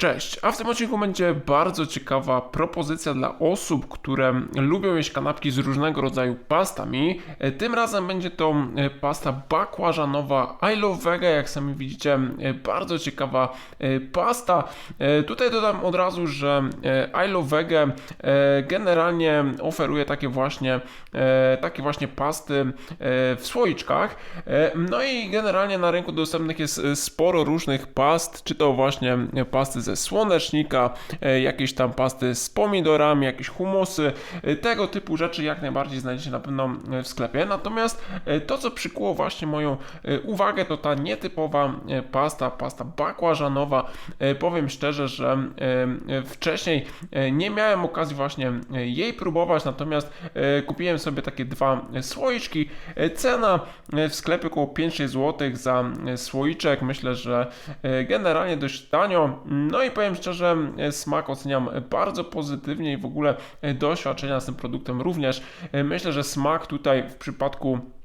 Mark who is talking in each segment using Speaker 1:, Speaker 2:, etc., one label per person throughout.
Speaker 1: Cześć, a w tym odcinku będzie bardzo ciekawa propozycja dla osób, które lubią jeść kanapki z różnego rodzaju pastami. E, Tym razem będzie to e, pasta bakłażanowa I Love Vega, jak sami widzicie, e, bardzo ciekawa pasta. Tutaj dodam od razu, że I Love Vega generalnie oferuje takie właśnie, takie właśnie pasty w słoiczkach. No i generalnie na rynku dostępnych jest sporo różnych past, czy to właśnie pasty ze słonecznika, e, jakieś tam pasty z pomidorami, jakieś humusy, e, tego typu rzeczy jak najbardziej znajdziecie na pewno e, w sklepie. Natomiast to, co przykuło właśnie moją uwagę, to ta nietypowa pasta, pasta bakłażanowa. Powiem szczerze, że wcześniej nie miałem okazji właśnie jej próbować, natomiast kupiłem sobie takie dwa słoiczki. Cena w sklepie około 5-6 zł za słoiczek. Myślę, że generalnie dość tanio. No i powiem szczerze, e, smak oceniam bardzo pozytywnie i w ogóle e, doświadczenia z tym produktem również. E, Myślę, że smak tutaj w przypadku e,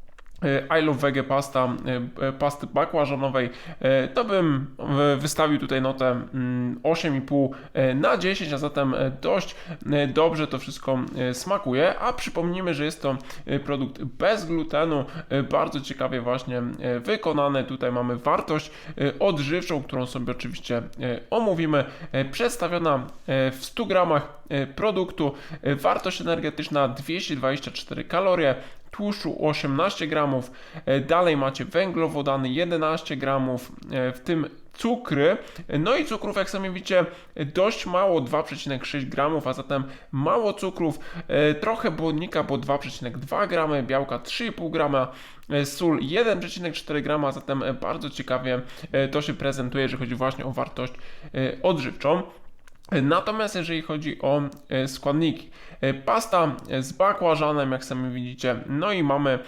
Speaker 1: I Love Vege pasta, e, e, pasty bakłażanowej, e, to bym e, wystawił tutaj notę mm, 8,5 e, na 10, a zatem e, dość e, dobrze to wszystko e, smakuje, a przypomnijmy, że jest to e, produkt bez glutenu, e, bardzo ciekawie właśnie e, wykonany, tutaj mamy wartość e, odżywczą, którą sobie oczywiście e, omówimy, e, przedstawiona e, w 100 gramach e, produktu, e, wartość energetyczna 224 kalorie, tłuszczu 18 gramów, e, dalej macie węglowodany 11 gramów, e, w tym cukry, no i cukrów jak sami widzicie dość mało 2,6 gramów, a zatem mało cukrów, e, trochę błonnika, bo 2,2 gramy, białka 3,5 grama, sól 1,4 grama, zatem bardzo ciekawie to się prezentuje, jeżeli chodzi właśnie o wartość odżywczą. Natomiast jeżeli chodzi o e, składniki, e, pasta e, z bakłażanem, jak sami widzicie, no i mamy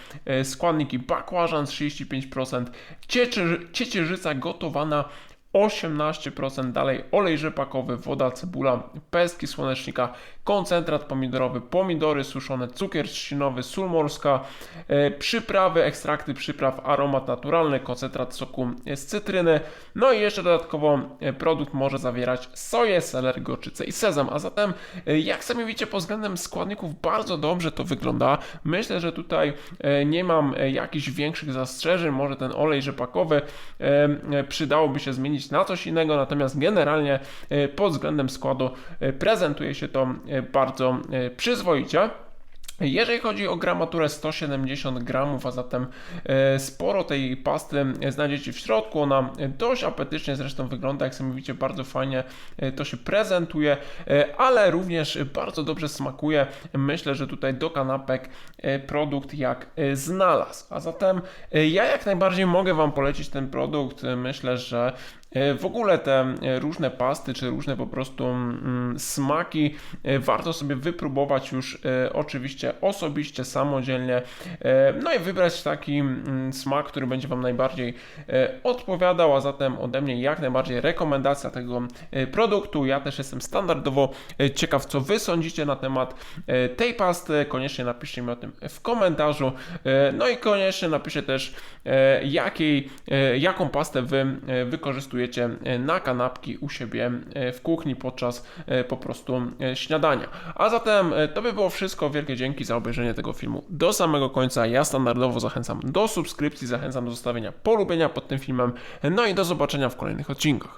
Speaker 1: składniki. Bakłażan 35%, ciecierzy, ciecierzyca gotowana 18%, dalej olej rzepakowy, woda, cebula, pestki słonecznika, koncentrat pomidorowy, pomidory suszone, cukier trzcinowy, sól morska, e, przyprawy, ekstrakty przypraw, aromat naturalny, koncentrat soku z cytryny, no i jeszcze dodatkowo e, produkt może zawierać soję, seler, gorczycę i sezam, a zatem e, jak sami widzicie pod względem składników bardzo dobrze to wygląda. Myślę, że tutaj e, nie mam jakichś większych zastrzeżeń, może ten olej rzepakowy e, przydałoby się zmienić na coś innego, natomiast generalnie e, pod względem składu e, prezentuje się to e, bardzo przyzwoicie. Jeżeli chodzi o gramaturę 170 gramów, a zatem sporo tej pasty znajdziecie w środku, ona dość apetycznie zresztą wygląda, jak sami bardzo fajnie to się prezentuje, ale również bardzo dobrze smakuje. Myślę, że tutaj do kanapek produkt jak znalazł. A zatem ja jak najbardziej mogę Wam polecić ten produkt. Myślę, że W ogóle te e, różne pasty, czy różne po prostu mm, smaki e, warto sobie wypróbować już e, oczywiście osobiście, samodzielnie, e, no i wybrać taki mm, smak, który będzie Wam najbardziej e, odpowiadał, a zatem ode mnie jak najbardziej rekomendacja tego e, produktu. Ja też jestem standardowo e, ciekaw, co Wy sądzicie na temat e, tej pasty. Koniecznie napiszcie mi o tym w komentarzu. E, No i koniecznie napiszcie też, e, jakiej, e, jaką pastę Wy e, wykorzystujecie e, na kanapki u siebie e, w kuchni podczas e, po prostu śniadania. A zatem to by było wszystko. Wielkie dzięki za obejrzenie tego filmu do samego końca. Ja standardowo zachęcam do subskrypcji, zachęcam do zostawienia polubienia pod tym filmem. No i do zobaczenia w kolejnych odcinkach.